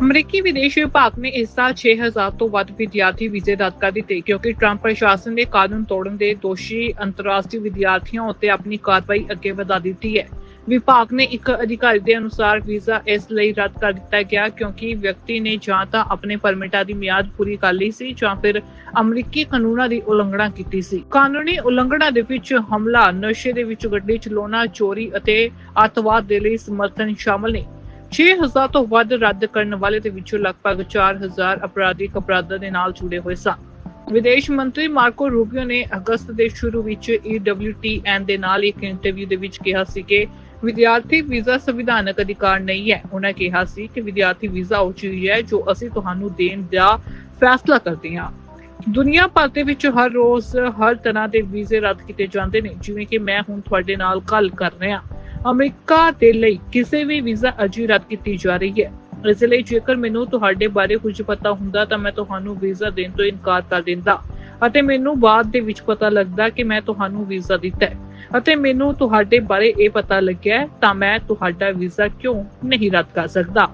ਅਮਰੀਕੀ ਵਿਦੇਸ਼ ਵਿਭਾਗ ਨੇ ਇਸ ਸਾਲ 6000 ਤੋਂ ਵੱਧ ਵਿਦਿਆਰਥੀ ਵੀਜ਼ੇ ਰੱਦ ਕਰ ਦਿੱਤੇ, ਕਿਉਂਕਿ ਟਰੰਪ ਪ੍ਰਸ਼ਾਸਨ ਨੇ ਕਾਨੂੰਨ ਤੋੜਨ ਦੇ ਦੋਸ਼ੀ ਅੰਤਰਰਾਸ਼ਟਰੀ ਵਿਦਿਆਰਥੀਆਂ ਉੱਤੇ ਆਪਣੀ ਕਾਰਵਾਈ ਅੱਗੇ ਵਧਾ ਦਿੱਤੀ ਹੈ। ਵਿਭਾਗ ਨੇ ਇੱਕ ਅਧਿਕਾਰੀ ਦੇ ਅਨੁਸਾਰ ਵੀਜ਼ਾ ਇਸ ਲਈ ਰੱਦ ਕਰ ਦਿੱਤਾ ਗਿਆ ਕਿਉਂਕਿ ਵਿਅਕਤੀ ਨੇ ਜਾਂ ਤਾਂ ਆਪਣੇ ਪਰਮਿਟਾਂ ਦੀ ਮਿਆਦ ਪੂਰੀ ਕਰ ਲਈ ਸੀ ਜਾਂ ਫਿਰ ਅਮਰੀਕੀ ਕਾਨੂੰਨਾਂ ਦੀ ਉਲੰਘਣਾ ਕੀਤੀ ਸੀ। ਕਾਨੂੰਨੀ ਉਲੰਘਣਾ ਦੇ ਵਿੱਚ ਹਮਲਾ, ਨਸ਼ੇ ਦੇ ਵਿੱਚ ਗੱਡੀ ਚਲਾਉਣਾ, ਚੋਰੀ ਅਤੇ ਅੱਤਵਾਦ ਦੇ ਲਈ ਸਮਰਥਨ ਸ਼ਾਮਲ ਨੇ। 6000 ਤੋਂ ਵੱਧ ਰੱਦ ਕਰਨ ਵਾਲੇ ਦੇ ਵਿੱਚੋਂ ਲਗਭਗ 4000 ਅਪਰਾਧਿਕ ਅਪਰਾਧਾਂ ਦੇ ਨਾਲ ਜੁੜੇ ਹੋਏ ਸਨ। ਵਿਦੇਸ਼ ਮੰਤਰੀ ਮਾਰਕੋ ਰੂਬੀਓ ਨੇ ਅਗਸਤ ਦੇ ਸ਼ੁਰੂ ਵਿੱਚ E EWTN ਦੇ ਨਾਲ ਇੱਕ ਇੰਟਰਵਿਊ ਦੇ ਵਿੱਚ ਕਿਹਾ ਸੀ ਕਿ ਵਿਦਿਆਰਥੀ ਵੀਜ਼ਾ ਸੰਵਿਧਾਨਕ ਅਧਿਕਾਰ ਨਹੀਂ ਹੈ। ਉਹਨਾਂ ਕਿਹਾ ਸੀ ਕਿ ਵਿਦਿਆਰਥੀ ਵੀਜ਼ਾ ਉਹ ਚੀਜ਼ ਹੈ ਜੋ ਅਸੀਂ ਤੁਹਾਨੂੰ ਦੇਣ ਦਾ ਫੈਸਲਾ ਕਰਦੇ ਹਾਂ। ਦੁਨੀਆ ਭਰ ਦੇ ਵਿੱਚ ਹਰ ਰੋਜ਼ ਹਰ ਤਰ੍ਹਾਂ ਦੇ ਵੀਜ਼ੇ ਰੱਦ ਕੀਤੇ ਜਾਂਦੇ ਨੇ, ਜਿਵੇਂ ਕਿ ਮੈਂ ਹੁਣ ਤੁਹਾਡੇ ਨਾਲ ਗੱਲ ਕਰ ਰਿਹਾ। ਅਮਰੀਕਾ ਦੇ ਲਈ ਕਿਸੇ ਵੀ ਵੀਜ਼ਾ ਅਰਜ਼ੀ ਰੱਦ ਕੀਤੀ ਜਾ ਰਹੀ ਹੈ। ਇਸ ਲਈ ਜੇਕਰ ਮੈਨੂੰ ਤੁਹਾਡੇ ਬਾਰੇ ਕੁਝ ਪਤਾ ਹੁੰਦਾ ਤਾਂ ਮੈਂ ਤੁਹਾਨੂੰ ਵੀਜ਼ਾ ਦੇਣ ਤੋਂ ਇਨਕਾਰ ਕਰ ਦਿੰਦਾ ਅਤੇ ਮੈਨੂੰ ਬਾਅਦ ਦੇ ਵਿੱਚ ਪਤਾ ਲੱਗਦਾ ਕਿ ਮੈਂ ਤੁਹਾਨੂੰ ਵੀਜ਼ਾ ਦਿੱਤਾ ਹੈ। ਅਤੇ ਮੈਨੂੰ ਤੁਹਾਡੇ ਬਾਰੇ ਇਹ ਪਤਾ ਲੱਗਿਆ ਤਾਂ ਮੈਂ ਤੁਹਾਡਾ ਵੀਜ਼ਾ ਕਿਉਂ ਨਹੀਂ ਰੱਦ ਕਰ ਸਕਦਾ?